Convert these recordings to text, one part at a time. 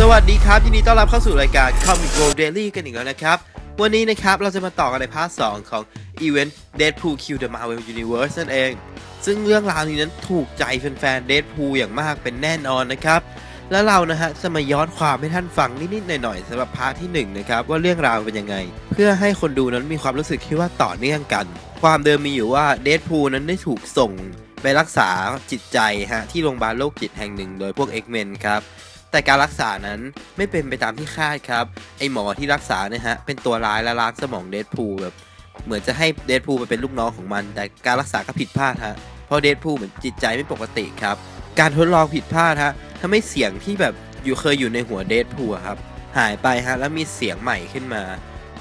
สวัสดีครับยินดีต้อนรับเข้าสู่รายการ Comic World Daily กันอีกแล้วนะครับ วันนี้นะครับเราจะมาต่อกันในพาร์ท2ของอีเวนต์ Deadpool Q The Marvel Universe นั่นเอง ซึ่งเรื่องราวนี้นั้นถูกใจแฟนๆ Deadpool อย่างมากเป็นแน่นอนนะครับ แล้วเรานะฮะจะมาย้อนความให้ท่านฟังนิดๆหน่อยๆสำหรับพาร์ทที่1นะครับว่าเรื่องราวเป็นยังไง เพื่อให้คนดูนั้นมีความรู้สึกที่ว่าต่อเนื่องกัน ความเดิมมีอยู่ว่า Deadpool นั้นได้ถูกส่งไปรักษาจิตใจฮะที่โรงพยาบาลโรคจิตแห่งหนึ่งโดยพวก X-Men ครับ แต่การรักษานั้นไม่เป็นไปตามที่คาดครับ ไอหมอที่รักษาเนี่ยฮะเป็นตัวร้ายและล้างสมองเดดพูลแบบเหมือนจะให้เดดพูลไปเป็นลูกน้องของมัน แต่การรักษาก็ผิดพลาดฮะเพราะเดดพูลเหมือนจิตใจไม่ปกติครับ การทดลองผิดพลาดฮะทำให้เสียงที่แบบอยู่เคยอยู่ในหัวเดดพูลครับหายไปฮะแล้วมีเสียงใหม่ขึ้นมา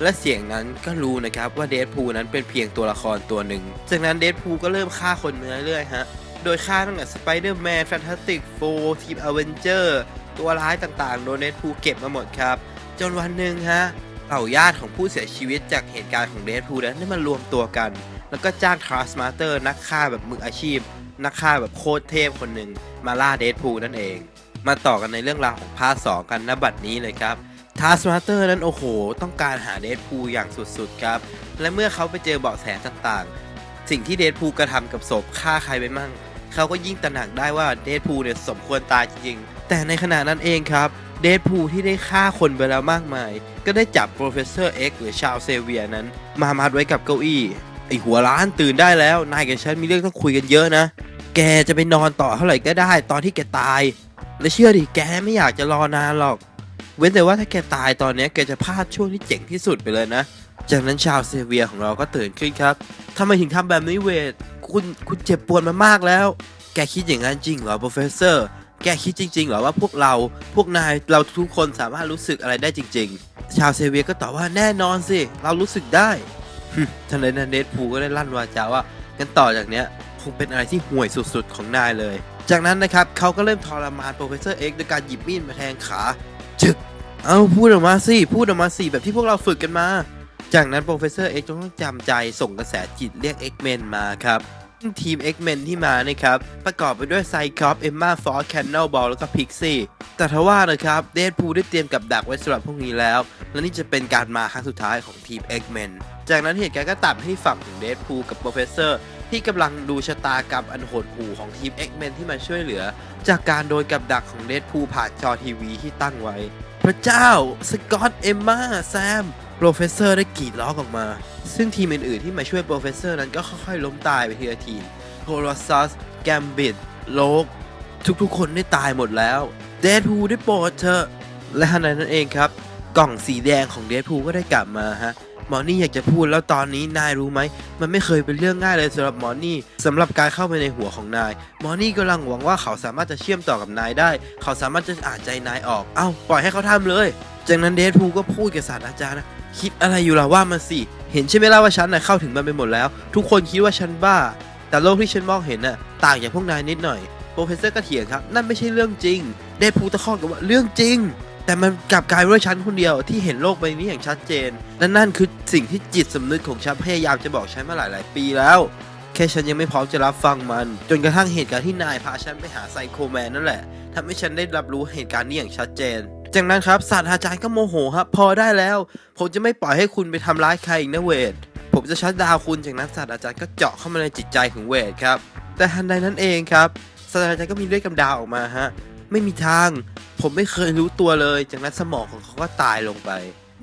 และเสียงนั้นก็รู้นะครับว่าเดดพูลนั้นเป็นเพียงตัวละครตัวหนึ่ง จากนั้นเดดพูลก็เริ่มฆ่าคนเรื่อยๆฮะโดยฆ่าตั้งแต่สไปเดอร์แมนแฟนตาสติกโฟทีมอเวนเจอร์ ตัวร้ายต่างๆ โดนเดดพูเก็บมาหมดครับ จนวันหนึ่งฮะเหล่าญาติของผู้เสียชีวิตจากเหตุการณ์ของเดดพูนั้นได้มารวมตัวกัน แล้วก็จ้างทรัสมาสเตอร์นักฆ่าแบบมืออาชีพ นักฆ่าแบบโคตรเทพคนหนึ่งมาล่าเดดพูนั่นเอง มาต่อกันในเรื่องราวของภาค2กันณบัดนี้เลยครับทาสมาสเตอร์นั้นโอ้โห ต้องการหาเดดพูอย่างสุดๆครับ และเมื่อเขาไปเจอเบาะแสต่างๆ สิ่งที่เดดพูกระทำกับศพฆ่าใครไปมั่ง เขาก็ยิ่งตระหนักได้ว่าเดดพูลเนี่ยสมควรตายจริงๆ แต่ในขณะนั้นเองครับเดดพูลที่ได้ฆ่าคนไปแล้วมากมาย ก็ได้จับโปรเฟสเซอร์เอ็กหรือชาวเซเวียนั้น มามัดไว้กับเก้าอี้ ไอหัวล้านตื่นได้แล้ว นายกับฉันมีเรื่องต้องคุยกันเยอะนะ แกจะไปนอนต่อเท่าไหร่ก็ได้ ตอนที่แกตาย และเชื่อดิแกไม่อยากจะรอนานหรอก เว้นแต่ว่าถ้าแกตายตอนนี้แกจะพลาดช่วงที่เจ๋งที่สุดไปเลยนะ จากนั้นชาวเซเวียของเราก็ตื่นขึ้นครับทำไมถึงทำแบบนี้เวท คุณคุณเจ็บปวดมามากแล้ว แกคิดอย่างนั้นจริงเหรอโปรเฟสเซอร์ แกคิดจริงๆเหรอว่าพวกเรา พวกนาย เราทุกคนสามารถรู้สึกอะไรได้จริง ๆ ชาวเซเวียก็ตอบว่าแน่นอนสิ เรารู้สึกได้ทันใดนั้นเดดพูก็ได้ลั่นวาจาว่างั้นต่อจากเนี้ยคงเป็นอะไรที่ห่วยสุดๆของนายเลย จากนั้นนะครับเขาก็เริ่มทรมานโปรเฟสเซอร์เอ็กซ์ด้วยการหยิบมีดมาแทงขาจึก เอาพูดออกมาสิ พูดออกมาสิแบบที่พวกเราฝึกกันมา จากนั้นโปรเฟสเซอร์เอ็กต้องจำใจส่งกระแสจิตเรียก X-Men มาครับทีม X-Men ที่มานะครับ ประกอบไปด้วยไซคอปเอมมาฟอร์แคนน l บอลแล้วก็พิกซี่แต่ทว่านะครับเดดพูได้เตรียมกับดักไว้สำหรับพวกนี้แล้ว และนี่จะเป็นการมาครั้งสุดท้ายของทีม X-Men จากนั้นเหตุการณ์ก็ตัดให้ฝั่งของเดดพูกับโปรเฟสเซอร์ที่กำลังดูชะตากรรมอันโหดหู่ของทีม X-Men ที่มาช่วยเหลือ จากการโดนกับดักของเดดพูผ่านจอทีวีที่ตั้งไว้ พระเจ้า สกอตเอมมาแซมโปรเฟสเซอร์ได้กรีดร้องออกมา ซึ่งทีมอื่น ๆ ที่มาช่วยโปรเฟสเซอร์นั้นก็ค่อย ๆ ล้มตายไปทีละทีโคลอซัส แกมบิดโลก ทุก ๆ คนได้ตายหมดแล้วเดดพูได้โปรดเถอะและขณะนั้นเองครับ กล่องสีแดงของเดดพูก็ได้กลับมาฮะ หมอนี่อยากจะพูดแล้วตอนนี้นายรู้ไหม มันไม่เคยเป็นเรื่องง่ายเลยสำหรับหมอนี่สำหรับการเข้าไปในหัวของนาย หมอนี่กำลังหวังว่าเขาสามารถจะเชื่อมต่อกับนายได้ เขาสามารถจะอ่านใจนายออก เอ้าปล่อยให้เขาทำเลย จากนั้นเดดพูก็พูดกับศาสตราจารย์นะคิดอะไรอยู่ล่ะว่ามาสิ เห็นใช่ไหมล่ะว่าฉันน่ะเข้าถึงมันไปหมดแล้ว ทุกคนคิดว่าฉันบ้า แต่โลกที่ฉันมองเห็นน่ะต่างจากพวกนายนิดหน่อยโปรเฟสเซอร์ก็เถียงครับ นั่นไม่ใช่เรื่องจริง เดดพูตะคอกกับว่าเรื่องจริง แต่มันกลับกลายเป็นว่าฉันคนเดียวที่เห็นโลกใบนี้อย่างชัดเจนและนั่นคือสิ่งที่จิตสำนึกของฉันพยายามจะบอกฉันมาหลาย ๆ ปีแล้วแค่ฉันยังไม่พร้อมจะรับฟังมัน จนกระทั่งเหตุการณ์ที่นายพาฉันไปหาไซโคแมนนั่นแหละทำให้ฉันได้รับรู้เหตุการณ์นี้อย่างชัดเจน จากนั้นครับศาสตราจารย์ก็โมโหครับพอได้แล้ว ผมจะไม่ปล่อยให้คุณไปทำร้ายใครอีกนะเวทผมจะชัดดาวคุณจากนั้นศาสตราจารย์ก็เจาะเข้ามาในจิตใจของเวทครับแต่ทันใดนั้นเองครับศาสตราจารย์ก็มีเลือดกำดาออกมาฮะ ไม่มีทาง ผมไม่เคยรู้ตัวเลย จากนั้นสมองของเขาก็ตายลงไป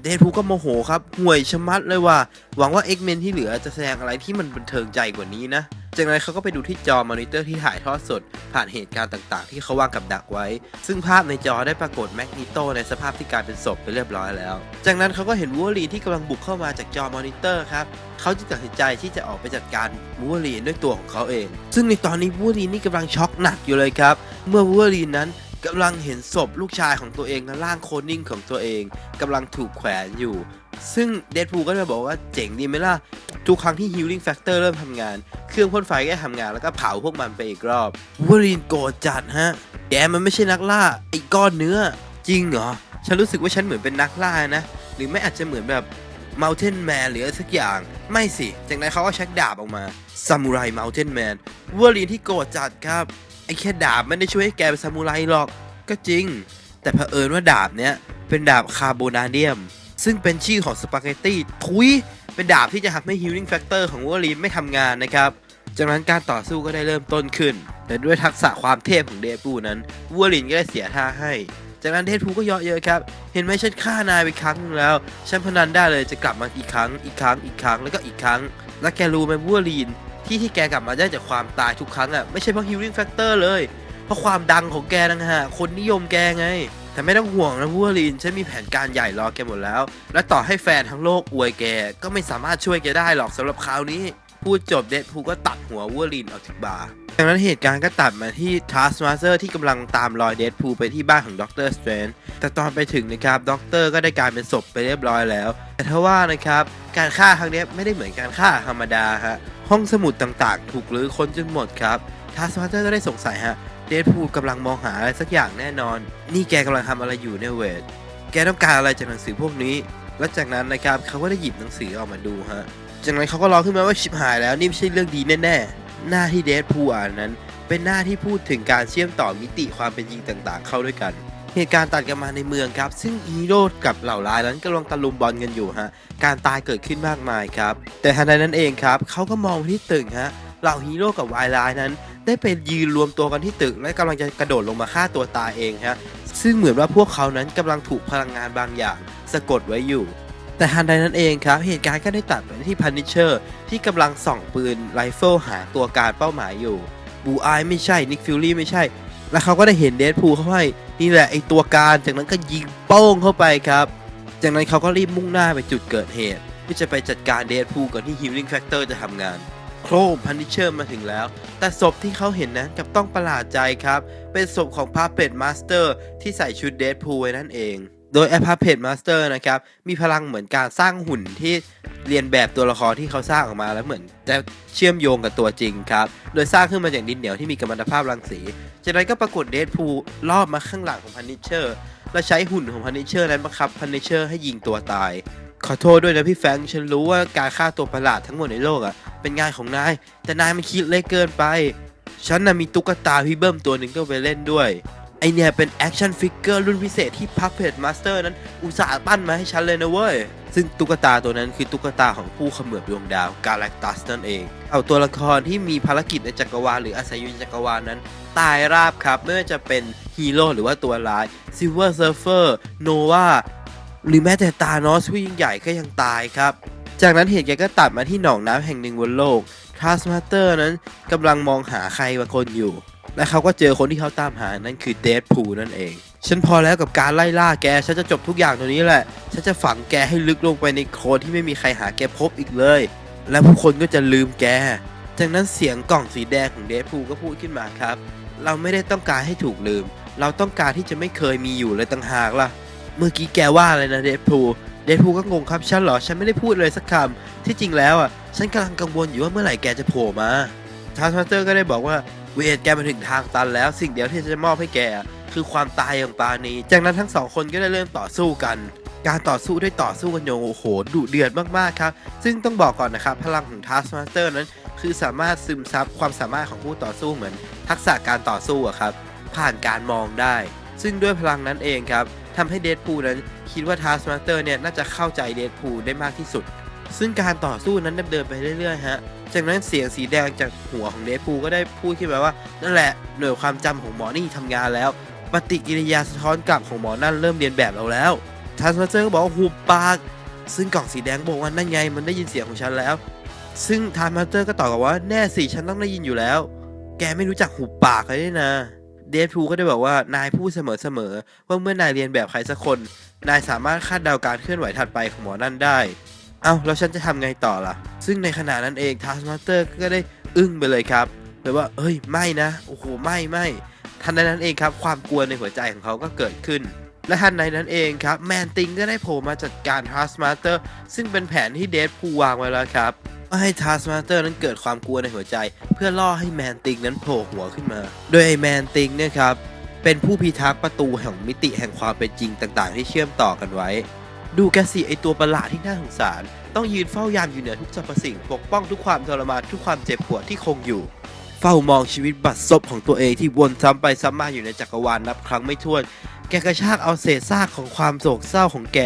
เดดพูก็โมโหครับห่วยชะมัดเลยว่า หวังว่าเอกเมนที่เหลือจะแสดงอะไรที่มันบันเทิงใจกว่านี้นะ จากนั้นเขาก็ไปดูที่จอมอนิเตอร์ที่ถ่ายทอดสด ผ่านเหตุการณ์ต่างๆ ที่เขาวางกับดักไว้ ซึ่งภาพในจอได้ปรากฏแมกนีโตในสภาพที่กลายเป็นศพไปเรียบร้อยแล้ว จากนั้นเขาก็เห็นวูวอรีนที่กำลังบุกเข้ามาจากจอมอนิเตอร์ครับเขาจึงตัดสินใจที่จะออกไปจัดการวูวอรีนด้วยตัวของเขาเอง ซึ่งในตอนนี้วูวอรีนนี่กำลังช็อกหนักอยู่เลยครับเมื่อวูวอรีนนั้นกำลังเห็นศพลูกชายของตัวเองและร่างโคนิ่งของตัวเองกำลังถูกแขวนอยู่ ซึ่งเดดพูลก็จะบอกว่าเจ๋งดีไหมล่ะ ทุกครั้งที่ Healing Factor เริ่มทำงาน เครื่องพ่นไฟก็ทำงานแล้วก็เผาพวกมันไปอีกรอบวอรีนโกรธจัดฮะ แกมันไม่ใช่นักล่า ไอ้ก้อนเนื้อ จริงเหรอ ฉันรู้สึกว่าฉันเหมือนเป็นนักล่านะ หรือไม่อาจจะเหมือนแบบ Mountain Man หรืออะไรสักอย่าง ไม่สิ จากนั้นเขาก็ชักดาบออกมาซามูไร Mountain Man วูวอรีนที่โกรธจัดครับ ไอ้แค่ดาบไม่ได้ช่วยให้แกเป็นซามูไรหรอก ก็จริง แต่เผอิญว่าดาบเนี้ยเป็นดาบคาร์โบนาเดียม ซึ่งเป็นชื่อของสปาเกตตี้ทุยเป็นดาบที่จะทำให้ healing factor ของวูลีนไม่ทำงานนะครับ จากนั้นการต่อสู้ก็ได้เริ่มต้นขึ้น แต่ด้วยทักษะความเทพของเดดพูนั้นวูลินก็ได้เสียท่าให้ จากนั้นเดดพูก็เยาะเยอะครับ เห็นไหมฉันฆ่านายไปครั้งนึงแล้ว ฉันพนันได้เลยจะกลับมาอีกครั้ง อีกครั้ง อีกครั้ง แล้วก็อีกครั้ง แล้วแกรู้ไหมวูลินที่ที่แกกลับมาได้จากความตายทุกครั้งอะไม่ใช่เพราะ healing factor เลย เพราะความดังของแกนะฮะคนนิยมแกไง แต่ไม่ต้องห่วงนะวูลินฉันมีแผนการใหญ่รอแกหมดแล้ว และต่อให้แฟนทั้งโลกอวยแกก็ไม่สามารถช่วยแกได้หรอกสำหรับคราวนี้ พูดจบเดดพูก็ตัดหัววูลินออกจากบาร์จากนั้นเหตุการณ์ก็ตัดมาที่ทัสมาเตอร์ที่กำลังตามรอยเดดพูไปที่บ้านของด็อกเตอร์สเตรนแต่ตอนไปถึงนะครับด็อกเตอร์ก็ได้กลายเป็นศพไปเรียบร้อยแล้ว แต่ถ้าว่านะครับการฆ่าครั้งนี้ไม่ได้เหมือนการฆ่าธรรมดาฮะห้องสมุดต่างๆ ถูกรื้อค้นจนหมดครับทัสมาเตอร์ก็ได้สงสัยฮะ ดดพูลกำลังมองหาอะไรสักอย่างแน่นอน นี่แกกำลังทำอะไรอยู่เนี่ยเวท แกต้องการอะไรจากหนังสือพวกนี้ และจากนั้นนะครับเขาก็ได้หยิบหนังสือออกมาดูฮะ จากนั้นเขาก็ร้องขึ้นมาว่าชิบหายแล้วนี่ไม่ใช่เรื่องดีแน่ๆ หน้าที่เดดพูลอ่านนั้น เป็นหน้าที่พูดถึงการเชื่อมต่อมิติความเป็นจริงต่างๆ เข้าด้วยกัน เหตุการณ์ตัดกันมาในเมืองครับ ซึ่งฮีโร่กับเหล่าร้ายนั้นกำลังตะลุมบอลกันอยู่ฮะ การตายเกิดขึ้นมากมายครับ แต่ทันใดนั้นเองครับเขาก็มองไปที่ตึกฮะ เหล่าฮีโร่กับวายร้ายนั้น ได้ไปยืนรวมตัวกันที่ตึก และกำลังจะกระโดดลงมาฆ่าตัวตายเองฮะซึ่งเหมือนว่าพวกเขานั้นกำลังถูกพลังงานบางอย่าง สะกดไว้อยู่ แต่ทันใดนั้นเองครับ เหตุการณ์ก็ได้ตัดไปที่พันนิเชอร์ ที่กำลังส่องปืนไรเฟิลหาตัวการเป้าหมายอยู่บูอายไม่ใช่นิกฟิลลี่ไม่ใช่ แล้วเขาก็ได้เห็นเดดพูเข้าไปนี่แหละไอตัวการจากนั้นก็ยิงโป้งเข้าไปครับ จากนั้นเขาก็รีบมุ่งหน้าไปจุดเกิดเหตุเพื่อจะไปจัดการเดดพูก่อนที่ Healing Factor จะทำงาน โครมพันนิเชอร์มาถึงแล้ว แต่ศพที่เขาเห็นนั้นกับต้องประหลาดใจครับ เป็นศพของพาเป็ดมาสเตอร์ที่ใส่ชุดเดดพูไว้นั่นเอง โดยแอปพาเพดมาสเตอร์นะครับ มีพลังเหมือนการสร้างหุ่นที่เรียนแบบตัวละครที่เขาสร้างออกมาแล้วเหมือนจะเชื่อมโยงกับตัวจริงครับ โดยสร้างขึ้นมาจากดินเหนียวที่มีกัมมันตภาพรังสี จากนั้นก็ปรากฏเดดพูลรอบมาข้างหลังของพันนิเชอร์และใช้หุ่นของพันนิเชอร์นั้นบังคับพันนิเชอร์ให้ยิงตัวตาย ขอโทษด้วยนะพี่แฟงฉันรู้ว่าการฆ่าตัวประหลาดทั้งหมดในโลกอะ เป็นงานของนาย แต่นายมันคิดเล็กเกินไป ฉันน่ะมีตุ๊กตาพี่เบิ้มตัวหนึ่งก็ไปเล่นด้วย ไอเนี่ยเป็นแอคชั่นฟิกเกอร์รุ่นพิเศษที่ Puppet Master นั้นอุตส่าห์ปั้นมาให้ฉันเลยนะเว้ย ซึ่งตุ๊กตาตัวนั้นคือตุ๊กตาของผู้เขมือบดวงดาวกาแล็กตัสนั่นเอง เอาตัวละครที่มีภารกิจในจักรวาลหรืออาศัยอยู่ในจักรวาลนั้น ตายราบครับไม่ว่าจะเป็นฮีโร่หรือว่าตัวร้าย Silver Surfer Nova หรือแม้แต่ตานอสผู้ยิ่งใหญ่ก็ยังตายครับ จากนั้นเหตุการณ์ก็ตัดมาที่หนองน้ำแห่งหนึ่งบนโลกทราสมาเตอร์นั้นกำลังมองหาใครบางคนอยู่ และเขาก็เจอคนที่เขาตามหานั่นคือเดดพูนั่นเอง ฉันพอแล้วกับการไล่ล่าแก ฉันจะจบทุกอย่างตรงนี้แหละ ฉันจะฝังแกให้ลึกลงไปในโคลนที่ไม่มีใครหาแกพบอีกเลย และผู้คนก็จะลืมแก จากนั้นเสียงกล่องสีแดงของเดดพูก็พูดขึ้นมาครับ เราไม่ได้ต้องการให้ถูกลืม เราต้องการที่จะไม่เคยมีอยู่เลยต่างหากล่ะ เมื่อกี้แกว่าอะไรนะเดดพูเดดพูก็งงครับฉันเหรอ ฉันไม่ได้พูดเลยสักคำ ที่จริงแล้วอะ ฉันกำลังกังวลอยู่ว่าเมื่อไหร่แกจะโผล่มา ทาร์สมาสเตอร์ก็ได้บอกว่าเวทแกมาถึงทางตันแล้ว สิ่งเดียวที่จะมอบให้แก คือความตายอย่างปราณีจากนั้นทั้งสองคนก็ได้เริ่มต่อสู้กัน การต่อสู้ได้ต่อสู้กันอย่างโอ้โหดุเดือดมากๆครับ ซึ่งต้องบอกก่อนนะครับพลังของทาร์สมาสเตอร์นั้น คือสามารถซึมซับความสามารถของผู้ต่อสู้เหมือน ทักษะการต่อสู้อะครับ ผ่านการมองได้ ซึ่งด้วยพลังนั้นเองครับ ทำให้เดดพูนั้นคิดว่าทาร์สมาสเตอร์เนี่ยน่าจะเข้าใจเดดพูได้มากที่สุด ซึ่งการต่อสู้นั้นดำเนินไปเรื่อยๆฮะ จากนั้นเสียงสีแดงจากหัวของเดดพูก็ได้พูดขึ้นมาว่า นั่นแหละหน่วยความจำของหมอนี่ทำงานแล้ว ปฏิกิริยาสะท้อนกลับของหมอนั่นเริ่มเรียนแบบเราแล้วทาร์สมาสเตอร์ก็บอกว่าหุบปาก ซึ่งกล่องสีแดงบอกว่านั่นไงมันได้ยินเสียงของฉันแล้ว ซึ่งทาร์มาสเตอร์ก็ตอบกลับว่าแน่สิฉันต้องได้ยินอยู่แล้ว แกไม่รู้จักหุบปากเลยนะ เดดพูก็ได้บอกว่านายพูดเสมอๆว่าเมื่อนายเรียนแบบใครสักคน นายสามารถคาดเดาการเคลื่อนไหวถัดไปของหมอนั่นได้ เอ้าแล้วฉันจะทำไงต่อล่ะ ซึ่งในขณะนั้นเองทัสมาสเตอร์ก็ได้อึ้งไปเลยครับแบบว่าเอ้ยไม่นะโอ้โหไม่ไม่ทันใดนั้นเองครับความกลัวในหัวใจของเขาก็เกิดขึ้น และทันใดนั้นเองครับแมนติงก็ได้โผล่มาจัดการทัสมาสเตอร์ซึ่งเป็นแผนที่เดดพูวางไว้แล้วครับ ว่าให้ทัสมาสเตอร์นั้นเกิดความกลัวในหัวใจ เพื่อล่อให้แมนติงนั้นโผล่หัวขึ้นมา โดยไอแมนติงเนี่ยครับเป็นผู้พิทักษ์ประตูแห่งมิติแห่งความเป็นจริงต่างๆ ที่เชื่อมต่อกันไว้ ดูแกสิไอตัวประหลาดที่น่าสงสาร ต้องยืนเฝ้ายามอยู่เหนือทุกสรรพสิ่งปกป้องทุกความทรมานทุกความเจ็บปวดที่คงอยู่ เฝ้ามองชีวิตบัดซบของตัวเองที่วนซ้ำไปซ้ำมาอยู่ในจักรวาลนับครั้งไม่ถ้วน แกกระชากเอาเศษซากของความโศกเศร้าของแก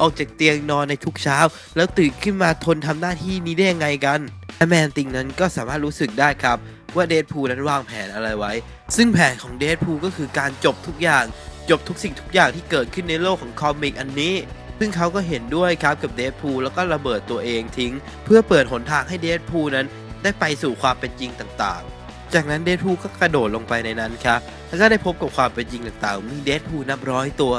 ออกจากเตียงนอนในทุกเช้า แล้วตื่นขึ้นมาทนทำหน้าที่นี้ได้ยังไงกันและแมนติงนั้นก็สามารถรู้สึกได้ครับว่าเดดพูนั้นวางแผนอะไรไว้ ซึ่งแผนของเดดพูก็คือการจบทุกอย่าง จบทุกสิ่งทุกอย่างที่เกิดขึ้นในโลกของคอมิกอันนี้ ซึ่งเขาก็เห็นด้วยครับกับเดดพูแล้วก็ระเบิดตัวเองทิ้ง เพื่อเปิดหนทางให้เดดพูนั้นได้ไปสู่ความเป็นจริงต่างๆ จากนั้นเดดพูก็กระโดดลงไปในนั้นครับ แล้วก็ได้พบกับความเป็นจริงต่างๆ มีเดดพูนับร้อยตัว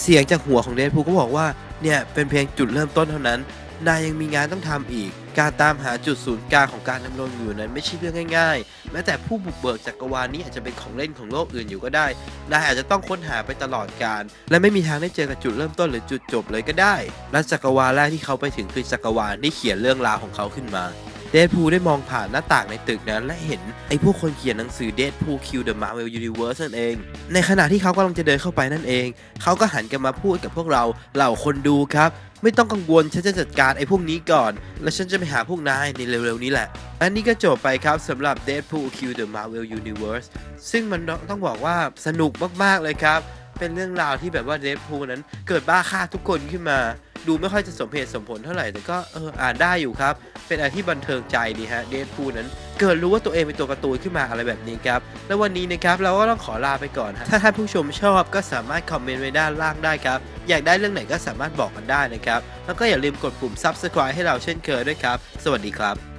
เสียงจากหัวของเดดพูก็บอกว่า เนี่ยเป็นเพียงจุดเริ่มต้นเท่านั้น นายยังมีงานต้องทำอีก การตามหาจุดศูนย์กลางของการดำรงอยู่นั้นไม่ใช่เรื่องง่ายๆ แม้แต่ผู้บุกเบิกจักรวาลนี้อาจจะเป็นของเล่นของโลกอื่นอยู่ก็ได้ นายอาจจะต้องค้นหาไปตลอดการและไม่มีทางได้เจอกับจุดเริ่มต้นหรือจุดจบเลยก็ได้ และจักรวาลแรกที่เขาไปถึงคือจักรวาลที่เขียนเรื่องราวของเขาขึ้นมา เดดพูลได้มองผ่านหน้าต่างในตึกนั้น และเห็นไอ้พวกคนเขียนหนังสือ Deadpool Kill the Marvel Universe นั่นเอง ในขณะที่เขากำลังจะเดินเข้าไปนั่นเอง เขาก็หันกันมาพูดกับพวกเราเหล่าคนดูครับ ไม่ต้องกังวลฉันจะจัดการไอ้พวกนี้ก่อน และฉันจะไปหาพวกนายในเร็วๆนี้แหละ อันนี้ก็จบไปครับสำหรับ Deadpool Kill the Marvel Universe ซึ่งมันต้องบอกว่าสนุกมากๆเลยครับ เป็นเรื่องราวที่แบบว่า Deadpool นั้นเกิดบ้าฆ่าทุกคนขึ้นมา ดูไม่ค่อยจะสมเหตุสมผลเท่าไหร่ แต่ก็เอออ่านได้อยู่ครับ เป็นอะไรที่บันเทิงใจดีฮะเดนพูนั้น เกิดรู้ว่าตัวเองเป็นตัวการ์ตูนขึ้นมาอะไรแบบนี้ครับ แล้ววันนี้นะครับเราก็ต้องขอลาไปก่อนฮะถ้าท่านผู้ชมชอบก็สามารถคอมเมนต์ไว้ด้านล่างได้ครับ อยากได้เรื่องไหนก็สามารถบอกกันได้นะครับ แล้วก็อย่าลืมกดปุ่ม subscribe ให้เราเช่นเคยด้วยครับ สวัสดีครับ